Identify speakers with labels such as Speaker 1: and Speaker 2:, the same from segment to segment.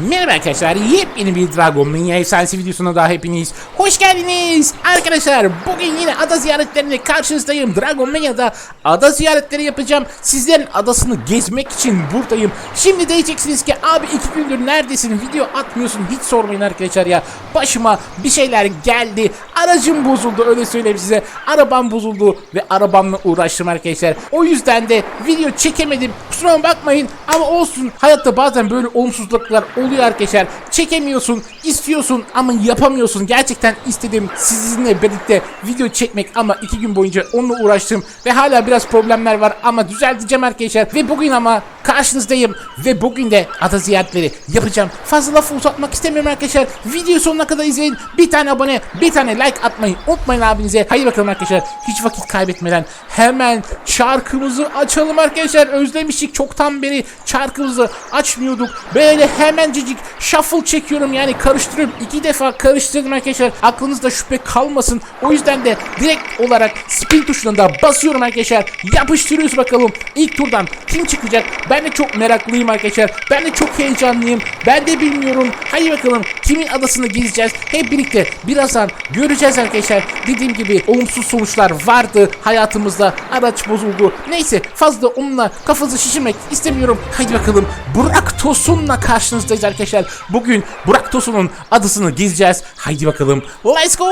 Speaker 1: Merhaba arkadaşlar, yepyeni bir Dragon Mania efsanesi videosuna daha hepiniz hoş geldiniz. Arkadaşlar bugün yine ada ziyaretlerine karşınızdayım. Dragon Mania'da ada ziyaretleri yapacağım. Sizlerin adasını gezmek için buradayım. Şimdi diyeceksiniz ki abi iki gündür neredesin video atmıyorsun hiç sormayın arkadaşlar ya. Başıma bir şeyler geldi. Aracım bozuldu öyle söyleyeyim size. Arabam bozuldu ve arabamla uğraştım arkadaşlar. O yüzden de video çekemedim. Kusura bakmayın ama olsun. Hayatta bazen böyle olumsuzluklar oluyor arkadaşlar. Çekemiyorsun, istiyorsun ama yapamıyorsun. Gerçekten istedim sizinle birlikte video çekmek ama iki gün boyunca onunla uğraştım ve hala biraz problemler var ama düzelteceğim arkadaşlar. Ve bugün ama karşınızdayım ve bugün de ada ziyaretleri yapacağım. Fazla lafı uzatmak istemiyorum arkadaşlar. Video sonuna kadar izleyin. Bir tane abone, bir tane like atmayı unutmayın abinize. Haydi bakalım arkadaşlar. Hiç vakit kaybetmeden hemen çarkımızı açalım arkadaşlar. Özlemiştik çoktan beri çarkımızı açmıyorduk. Böyle hemencecik shuffle çekiyorum yani karıştırıyorum. iki defa karıştırdım arkadaşlar. Aklınızda şüphe kalmasın. O yüzden de direkt olarak spin tuşuna da basıyorum arkadaşlar. Yapıştırıyoruz bakalım. İlk turdan kim çıkacak? Ben de çok meraklıyım arkadaşlar. Ben de çok heyecanlıyım. Ben de bilmiyorum. Hadi bakalım kimin adasını gezeceğiz? Hep birlikte birazdan göreceğiz arkadaşlar. Dediğim gibi olumsuz sonuçlar vardı hayatımızda. Araç bozuldu. Neyse fazla onunla kafanızı şişirmek istemiyorum. Haydi bakalım Burak Tosun'la karşınızdayız arkadaşlar. Bugün Burak Tosun'un adasını gezeceğiz. Haydi bakalım. Let's go.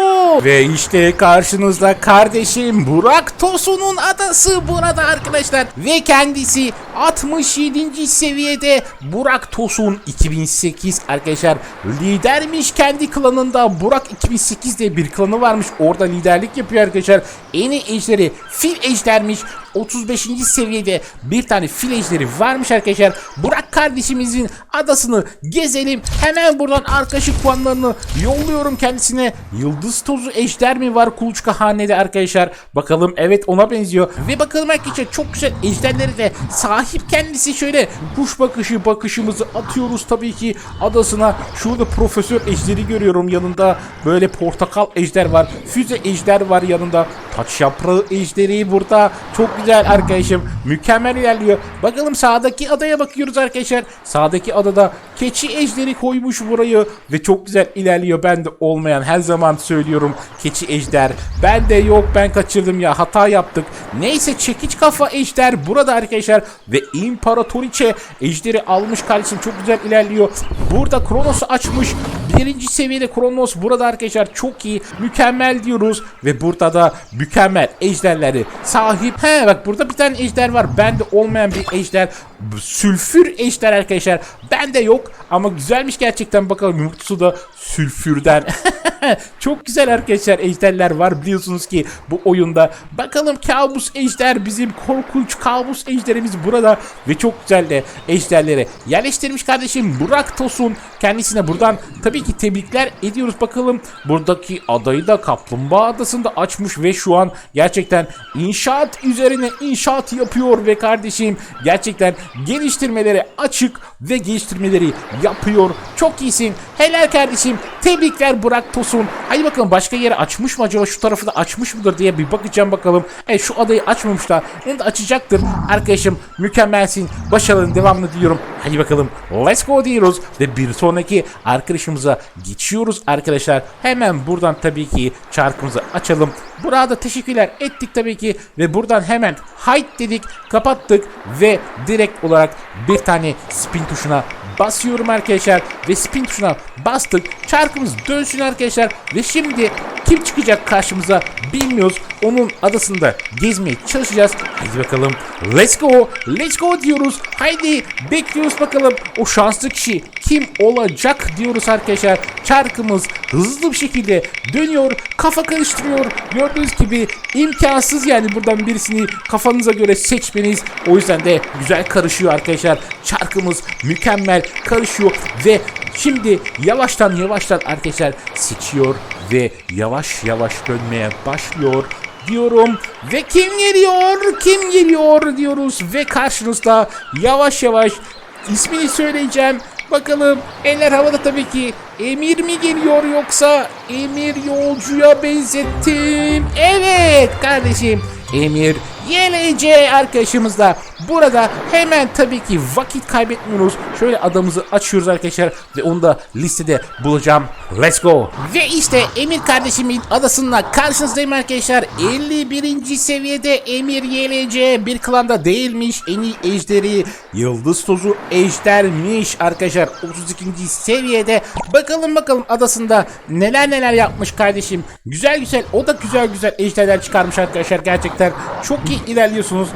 Speaker 1: Ve işte karşınızda kardeşim Burak Tosun'un adası burada arkadaşlar. Ve kendisi 67. seviyede Burak Tosun 2008 arkadaşlar lidermiş kendi klanında. Burak 2008 diye bir klanı varmış. Orada liderlik yapıyor arkadaşlar. En iyi ejderi fil ejdermiş. 35. seviyede bir tane fil ejderi varmış arkadaşlar. Burak kardeşimizin adasını gezelim. Hemen buradan arkadaşlık puanlarını yolluyorum kendisine. Yıldız tozu ejder mi var kuluçka hanede arkadaşlar. Bakalım evet ona benziyor. Ve bakalım arkadaşlar çok güzel ejderleri de sahip kendisi şöyle kuş bakışı bakışımızı atıyoruz tabii ki adasına. Şurada profesör ejderi görüyorum yanında. Böyle portakal ejder var. Füze ejder var yanında. Taç yaprağı ejderi burada. Çok güzel arkadaşım. Mükemmel ilerliyor. Bakalım sağdaki adaya bakıyoruz arkadaşlar. Sağdaki adada keçi ejderi koymuş burayı ve çok güzel ilerliyor. Ben de olmayan her zaman söylüyorum keçi ejder. Ben de yok ben kaçırdım ya hata yaptık. Neyse çekiç kafa ejder burada arkadaşlar ve imparatoriçe ejderi almış kardeşim çok güzel ilerliyor. Burada Kronos'u açmış. Birinci seviyede Kronos burada arkadaşlar çok iyi mükemmel diyoruz ve burada da mükemmel ejderleri sahip. He bak burada bir tane ejder var. Bende olmayan bir ejder. Sülfür ejder arkadaşlar. Bende yok ama güzelmiş gerçekten bakalım yumurtası da sülfürden. Çok güzel arkadaşlar ejderler var biliyorsunuz ki bu oyunda. Bakalım kabus ejder bizim korkunç kabus ejderimiz burada ve çok güzel de ejderleri yerleştirmiş kardeşim Burak Tosun. Kendisine buradan tabii ki tebrikler ediyoruz bakalım. Buradaki adayı da Kaplumbağa Adası'nda açmış ve şu an gerçekten inşaat üzerine inşaat yapıyor ve kardeşim gerçekten geliştirmeleri açık ve geliştirmeleri yapıyor. Çok iyisin. Helal kardeşim. Tebrikler Burak Tosun. Hadi bakalım başka yere açmış mı acaba? Şu tarafı da açmış mıdır diye bir bakacağım bakalım. Evet şu adayı açmamışlar. De açacaktır. Arkadaşım mükemmelsin. Başarıların devamını diliyorum. Hadi bakalım. Let's go diyoruz. Ve bir sonraki arkadaşımıza geçiyoruz arkadaşlar. Hemen buradan tabii ki çarkımızı açalım. Burada teşekkürler ettik tabii ki. Ve buradan hemen hide dedik. Kapattık. Ve direkt olarak bir tane spin tuşuna basıyorum arkadaşlar ve spin tuşuna bastık. Çarkımız dönsün arkadaşlar ve şimdi kim çıkacak karşımıza bilmiyoruz. Onun adasında gezmeye çalışacağız. Haydi bakalım. Let's go. Let's go diyoruz. Haydi bekliyoruz bakalım. O şanslı kişi kim olacak diyoruz arkadaşlar. Çarkımız hızlı bir şekilde dönüyor. Kafa karıştırıyor. Gördüğünüz gibi imkansız yani buradan birisini kafanıza göre seçmeniz. O yüzden de güzel karışıyor arkadaşlar. Çarkımız mükemmel karışıyor ve şimdi yavaştan yavaştan arkadaşlar seçiyor ve yavaş yavaş dönmeye başlıyor diyorum ve kim geliyor kim geliyor diyoruz ve karşınızda yavaş yavaş ismini söyleyeceğim Bakalım eller havada tabii ki. Emir mi geliyor yoksa Emir yolcuya benzettim. Evet kardeşim. Emir YLC arkadaşımız da burada hemen tabii ki vakit kaybetmiyoruz. Şöyle adamımızı açıyoruz arkadaşlar ve onu da listede bulacağım. Let's go. Ve işte Emir kardeşimin adasında karşınızdayım arkadaşlar. 51. seviyede Emir YLC bir klanda değilmiş. En iyi ejderi Yıldız Tozu ejdermiş arkadaşlar. 32. seviyede. Bakalım bakalım adasında neler neler yapmış kardeşim. Güzel güzel o da güzel güzel ejderler çıkarmış arkadaşlar. Gerçekten çok iyi ilerliyorsunuz.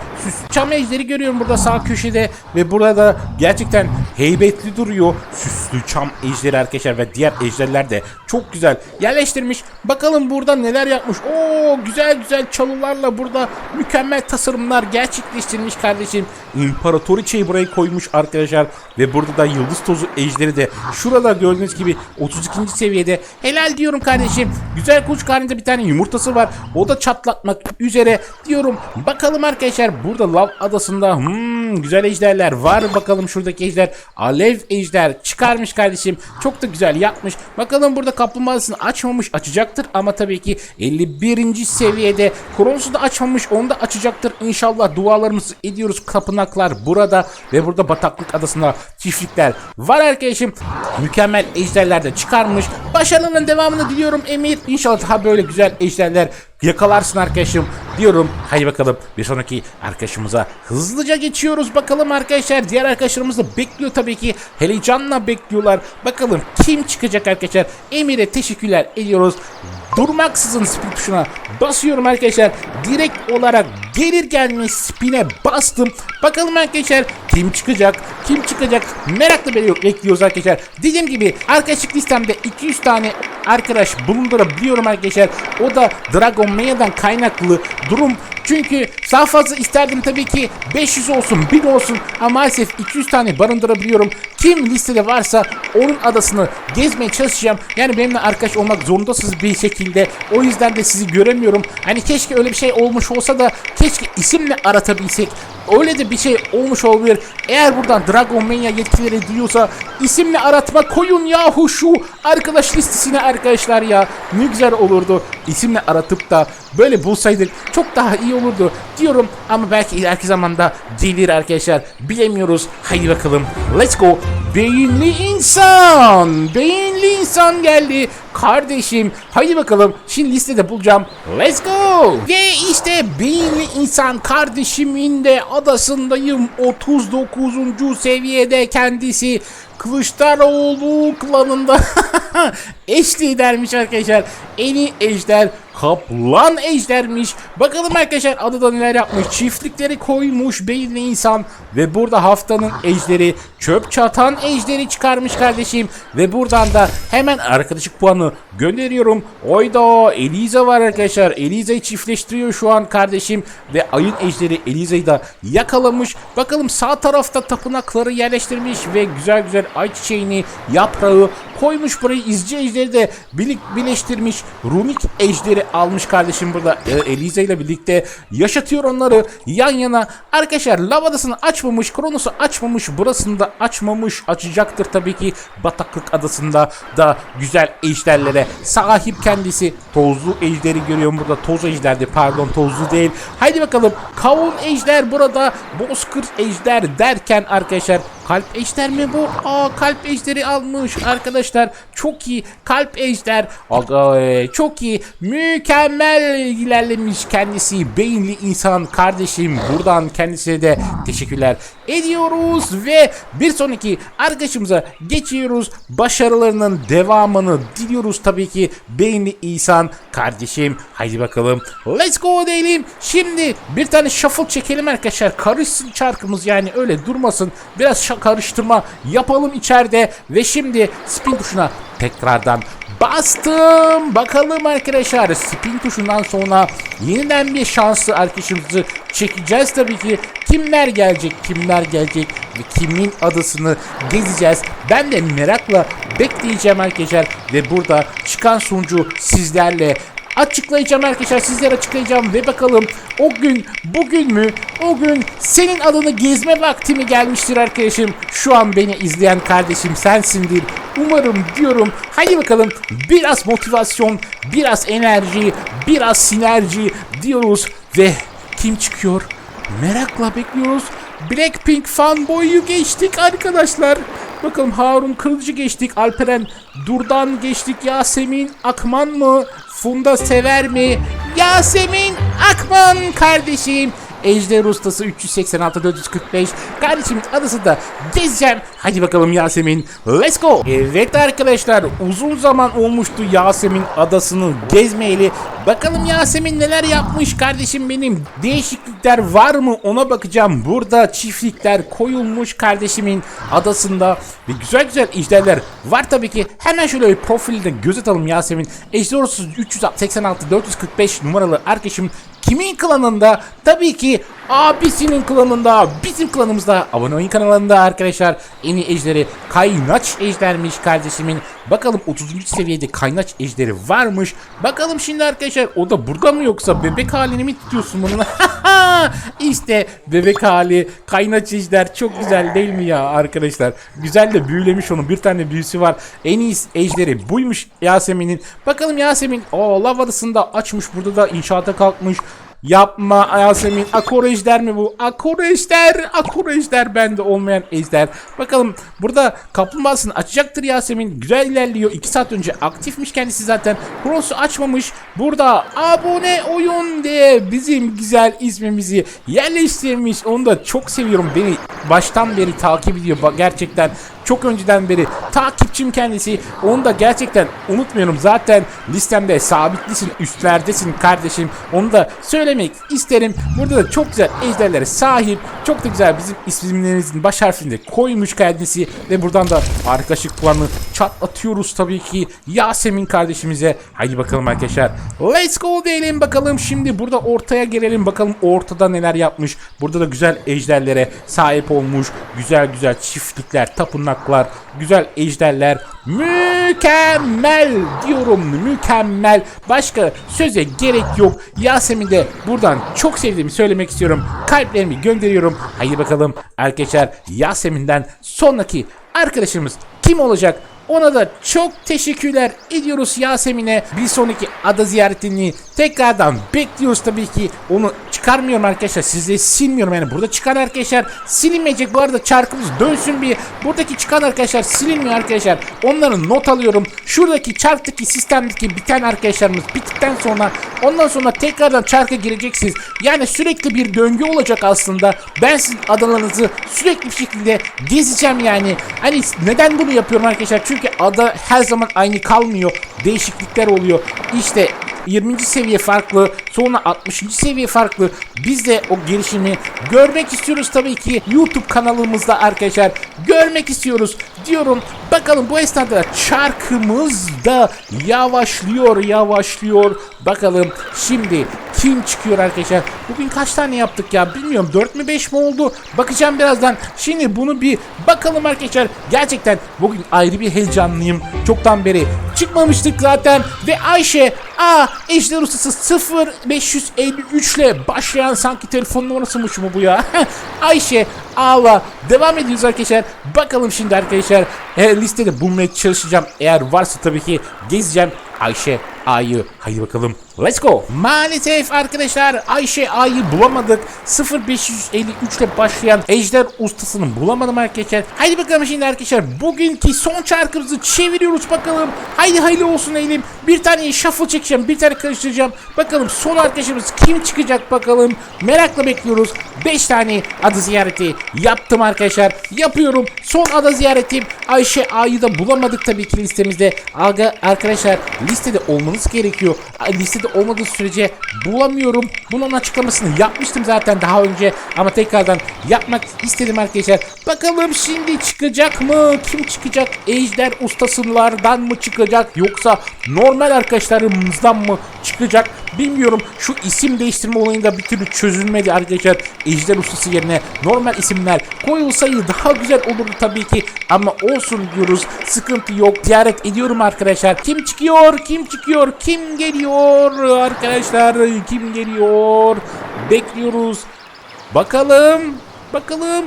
Speaker 1: Çam ejderi görüyorum burada sağ köşede ve burada gerçekten heybetli duruyor. Süslü çam ejderi arkadaşlar ve diğer ejderler de çok güzel yerleştirmiş. Bakalım burada neler yapmış. Oo güzel güzel çalılarla burada mükemmel tasarımlar gerçekleştirmiş kardeşim. İmparatoriçeyi buraya koymuş arkadaşlar ve burada da yıldız tozu ejderi de şurada gördüğünüz gibi 32. seviyede. Helal diyorum kardeşim. Güzel kuş karnında bir tane yumurtası var. O da çatlatmak üzere diyorum. Bakalım arkadaşlar burada Lav Adası'nda hmm, güzel ejderler var. Bakalım şuradaki ejder alev ejder çıkarmış kardeşim. Çok da güzel yapmış. Bakalım burada kaplumbağasını açmamış açacaktır ama tabii ki 51. seviyede Kronos'u da açmamış onu da açacaktır. İnşallah dualarımızı ediyoruz. Kapınaklar burada ve burada bataklık adasında çiftlikler var arkadaşım. Mükemmel ejderler de çıkarmış. Başarıların devamını diliyorum Emir. İnşallah daha böyle güzel ejderler yakalarsın arkadaşım diyorum. Haydi bakalım bir sonraki arkadaşımıza hızlıca geçiyoruz. Bakalım arkadaşlar diğer arkadaşlarımız da bekliyor tabii ki. Heyecanla bekliyorlar. Bakalım kim çıkacak arkadaşlar. Emir'e teşekkürler ediyoruz. Durmaksızın spin tuşuna basıyorum arkadaşlar. Direkt olarak gelir gelmiş spine bastım. Bakalım arkadaşlar kim çıkacak? Kim çıkacak? Merakla bekliyor- bekliyoruz arkadaşlar. Dediğim gibi arkadaşlık listemde 200 tane arkadaş bulundurabiliyorum arkadaşlar. O da Dragon Maya'dan kaynaklı durum. Çünkü daha fazla isterdim tabii ki 500 olsun 1000 olsun ama maalesef 200 tane barındırabiliyorum. Kim listede varsa onun adasını gezmeye çalışacağım. Yani benimle arkadaş olmak zorundasınız bir şekilde. O yüzden de sizi göremiyorum. Hani keşke öyle bir şey olmuş olsa da keşke isimle aratabilsek. Öyle de bir şey olmuş olabilir. Eğer buradan Dragon Mania yetkileri duyuyorsa isimle aratma koyun yahu şu arkadaş listesine arkadaşlar ya. Ne güzel olurdu. İsimle aratıp da böyle bulsaydık çok daha iyi olurdu diyorum. Ama belki ileriki zamanda gelir arkadaşlar. Bilemiyoruz. Haydi bakalım. Let's go. Beyinli insan. Beyinli insan geldi. Kardeşim haydi bakalım şimdi listede bulacağım. Let's go. Ve işte beyinli insan kardeşimin de adasındayım. 39. seviyede kendisi. Kılıçdaroğlu klanında eş lidermiş arkadaşlar. En iyi ejder kaplan ejdermiş. Bakalım arkadaşlar adada neler yapmış. Çiftlikleri koymuş beyinli insan. Ve burada haftanın ejderi çöp çatan ejderi çıkarmış kardeşim. Ve buradan da hemen arkadaşlık puanı gönderiyorum. Oyda Eliza var arkadaşlar. Eliza'yı çiftleştiriyor şu an kardeşim. Ve ayın ejderi Eliza'yı da yakalamış. Bakalım sağ tarafta tapınakları yerleştirmiş ve güzel güzel ayçiçeğini yaprağı koymuş burayı izci ejderi de birlik birleştirmiş. Runik ejderi almış kardeşim burada e, Eliza ile birlikte yaşatıyor onları yan yana. Arkadaşlar lavadasını açmamış, Kronos'u açmamış, burasını da açmamış. Açacaktır tabii ki Bataklık Adası'nda da güzel ejderlere sahip kendisi. Tozlu ejderi görüyorum burada. Toz ejderdi pardon tozlu değil. Haydi bakalım kavun ejder burada. Bozkır ejder derken arkadaşlar Kalp ejder mi bu? Aa kalp ejderi almış arkadaşlar. Çok iyi. Kalp ejder. Aga e, çok iyi. Mükemmel ilerlemiş kendisi. Beyinli insan kardeşim. Buradan kendisine de teşekkürler ediyoruz ve bir sonraki arkadaşımıza geçiyoruz. Başarılarının devamını diliyoruz tabii ki. Beyinli insan kardeşim. Haydi bakalım. Let's go diyelim. Şimdi bir tane shuffle çekelim arkadaşlar. Karışsın çarkımız yani öyle durmasın. Biraz şa- karıştırma yapalım içeride ve şimdi spin tuşuna tekrardan bastım. Bakalım arkadaşlar spin tuşundan sonra yeniden bir şanslı arkadaşımızı çekeceğiz tabii ki. Kimler gelecek, kimler gelecek ve kimin adasını gezeceğiz. Ben de merakla bekleyeceğim arkadaşlar ve burada çıkan sonucu sizlerle açıklayacağım arkadaşlar sizlere açıklayacağım ve bakalım o gün bugün mü o gün senin adını gezme vakti mi gelmiştir arkadaşım şu an beni izleyen kardeşim sensindir umarım diyorum hadi bakalım biraz motivasyon biraz enerji biraz sinerji diyoruz ve kim çıkıyor? Merakla bekliyoruz. Blackpink fanboy'u geçtik arkadaşlar. Bakalım Harun Kılıcı geçtik. Alperen Durdan geçtik. Yasemin Akman mı? Funda Sever mi? Yasemin Akman kardeşim. Ejder Ustası 386 445 kardeşimin adası da gezeceğim. Hadi bakalım Yasemin. Let's go. Evet arkadaşlar uzun zaman olmuştu Yasemin adasını gezmeyeli. Bakalım Yasemin neler yapmış kardeşim benim. Değişiklikler var mı ona bakacağım. Burada çiftlikler koyulmuş kardeşimin adasında. Ve güzel güzel ejderler var tabii ki. Hemen şöyle bir profilde göz atalım Yasemin. Ejder Ustası 386 445 numaralı arkadaşım Kimin klanında? Tabii ki abisinin klanında, bizim klanımızda, abone oyun kanalında arkadaşlar. En iyi ejderi kaynaç ejdermiş kardeşimin. Bakalım 30. seviyede kaynaç ejderi varmış. Bakalım şimdi arkadaşlar o da burada mı yoksa bebek halini mi tutuyorsun bunun? işte bebek hali kaynaç ejder çok güzel değil mi ya arkadaşlar? Güzel de büyülemiş onu bir tane büyüsü var. En iyi ejderi buymuş Yasemin'in. Bakalım Yasemin o lav adasında açmış burada da inşaata kalkmış. Yapma Yasemin. Akor ejder mi bu? Akor ejder. Akor ejder bende olmayan ejder. Bakalım burada kaplumbağasını açacaktır Yasemin. Güzel ilerliyor. 2 saat önce aktifmiş kendisi zaten. Cross'u açmamış. Burada abone oyun diye bizim güzel ismimizi yerleştirmiş. Onu da çok seviyorum. Beni baştan beri takip ediyor. Gerçekten çok önceden beri takipçim kendisi. Onu da gerçekten unutmuyorum. Zaten listemde sabitlisin, üstlerdesin kardeşim. Onu da söylemek isterim. Burada da çok güzel ejderlere sahip. Çok da güzel bizim isimlerimizin baş harfini de koymuş kendisi. Ve buradan da arkadaşlık puanı çatlatıyoruz tabii ki Yasemin kardeşimize. Haydi bakalım arkadaşlar. Let's go diyelim bakalım. Şimdi burada ortaya gelelim. Bakalım ortada neler yapmış. Burada da güzel ejderlere sahip olmuş. Güzel güzel çiftlikler, tapınaklar, güzel ejderler. Mükemmel diyorum mükemmel. Başka söze gerek yok. Yasemin de buradan çok sevdiğimi söylemek istiyorum. Kalplerimi gönderiyorum. Haydi bakalım arkadaşlar Yasemin'den sonraki arkadaşımız kim olacak? Ona da çok teşekkürler ediyoruz Yasemin'e. Bir sonraki ada ziyaretini tekrardan bekliyoruz tabii ki. Onu çıkarmıyorum arkadaşlar. Size silmiyorum yani. Burada çıkan arkadaşlar silinmeyecek. Bu arada çarkımız dönsün bir. Buradaki çıkan arkadaşlar silinmiyor arkadaşlar. Onların not alıyorum. Şuradaki çarktaki sistemdeki biten arkadaşlarımız bittikten sonra ondan sonra tekrardan çarka gireceksiniz. Yani sürekli bir döngü olacak aslında. Ben sizin adalarınızı sürekli bir şekilde gezeceğim yani. Hani neden bunu yapıyorum arkadaşlar? Çünkü ada her zaman aynı kalmıyor. Değişiklikler oluyor. İşte 20. seviye farklı, sonra 60. seviye farklı. Biz de o gelişimi görmek istiyoruz tabii ki YouTube kanalımızda arkadaşlar. Görmek istiyoruz diyorum. Bakalım bu esnada çarkımız da yavaşlıyor, yavaşlıyor. Bakalım şimdi kim çıkıyor arkadaşlar? Bugün kaç tane yaptık ya bilmiyorum 4 mü 5 mi oldu? Bakacağım birazdan. Şimdi bunu bir bakalım arkadaşlar. Gerçekten bugün ayrı bir heyecanlıyım. Çoktan beri çıkmamıştık zaten ve Ayşe A Ejder Ustası 0553 ile başlayan sanki telefon numarasıymış mı bu ya? Ayşe A'la devam ediyoruz arkadaşlar. Bakalım şimdi arkadaşlar e, listede bulmaya çalışacağım. Eğer varsa tabii ki gezeceğim. Ayşe A'yı. Haydi bakalım let's go. Maalesef arkadaşlar Ayşe A'yı bulamadık. 0553 ile başlayan Ejder ustasını bulamadım arkadaşlar. Haydi bakalım şimdi arkadaşlar bugünkü son çarkımızı çeviriyoruz bakalım. Haydi hayırlı olsun eğilim. Bir tane shuffle çekeceğim bir tane karıştıracağım. Bakalım son arkadaşımız kim çıkacak bakalım. Merakla bekliyoruz. 5 tane adı ziyareti yaptım arkadaşlar. Yapıyorum. Son ada ziyaretim. Ayşe A'yı da bulamadık tabii ki listemizde. Aga arkadaşlar listede olmanız gerekiyor. Listede olmadığı sürece bulamıyorum. Bunun açıklamasını yapmıştım zaten daha önce. Ama tekrardan yapmak istedim arkadaşlar. Bakalım şimdi çıkacak mı? Kim çıkacak? Ejder ustasılardan mı çıkacak? Yoksa normal arkadaşlarımızdan mı çıkacak? Bilmiyorum. Şu isim değiştirme olayında bir türlü çözülmedi arkadaşlar. Ejder ustası yerine normal isimler koyulsaydı daha güzel olurdu tabii ki. Ama olsun diyoruz. Sıkıntı yok. Ziyaret ediyorum arkadaşlar. Kim çıkıyor? Kim çıkıyor? Kim geliyor? Arkadaşlar kim geliyor? Bekliyoruz. Bakalım. Bakalım.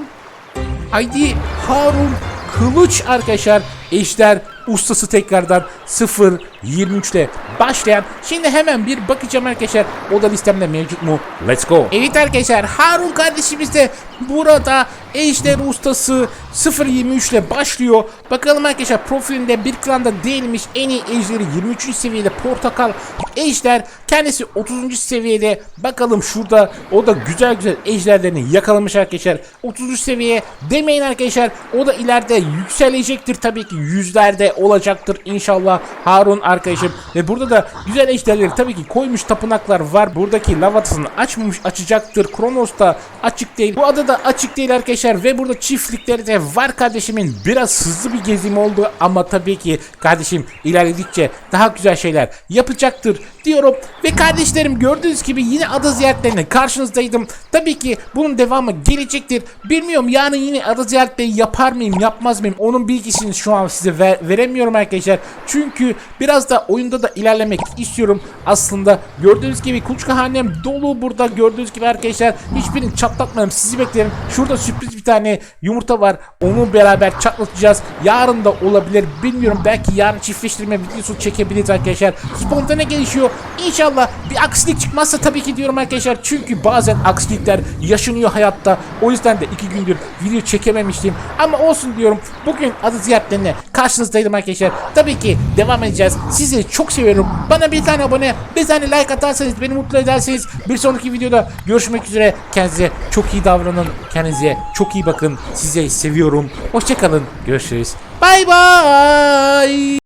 Speaker 1: Haydi Harun Kılıç arkadaşlar. Ejder ustası tekrardan 0 23 ile başlayan. Şimdi hemen bir bakacağım arkadaşlar. O da listemde mevcut mu? Let's go. Evet arkadaşlar Harun kardeşimiz de burada Ejder ustası 0.23 ile başlıyor. Bakalım arkadaşlar profilinde bir klanda değilmiş en iyi ejderi 23. seviyede portakal ejder. Kendisi 30. seviyede. Bakalım şurada o da güzel güzel ejderlerini yakalamış arkadaşlar. 30. seviye demeyin arkadaşlar. O da ileride yükselecektir tabii ki yüzlerde olacaktır inşallah Harun arkadaşım. Ve burada da güzel ejderleri tabii ki koymuş tapınaklar var. Buradaki lavatasını açmamış açacaktır. Kronos da açık değil. Bu ada da açık değil arkadaşlar ve burada çiftlikleri de var kardeşimin. Biraz hızlı bir gezim oldu ama tabii ki kardeşim ilerledikçe daha güzel şeyler yapacaktır diyorum. Ve kardeşlerim gördüğünüz gibi yine ada ziyaretlerine karşınızdaydım. Tabii ki bunun devamı gelecektir. Bilmiyorum yarın yine ada ziyaretleri yapar mıyım yapmaz mıyım onun bilgisini şu an size ver- veremiyorum arkadaşlar. Çünkü biraz da oyunda da ilerlemek istiyorum. Aslında gördüğünüz gibi kuluçka hanem dolu burada gördüğünüz gibi arkadaşlar. Hiçbirini çatlatmadım sizi beklerim. Şurada sürpriz bir tane yumurta var. Onu beraber çatlatacağız. Yarın da olabilir bilmiyorum. Belki yarın çiftleştirme videosu çekebiliriz arkadaşlar. Spontane gelişiyor. İnşallah bir aksilik çıkmazsa tabii ki diyorum arkadaşlar. Çünkü bazen aksilikler yaşanıyor hayatta. O yüzden de iki gündür video çekememiştim. Ama olsun diyorum. Bugün adı ziyaretlerine karşınızdaydım arkadaşlar. Tabii ki devam edeceğiz. Sizi çok seviyorum. Bana bir tane abone, bir tane like atarsanız beni mutlu ederseniz bir sonraki videoda görüşmek üzere. Kendinize çok iyi davranın. Kendinize çok iyi bakın. Sizi seviyorum. Hoşçakalın. Görüşürüz. Bay bay.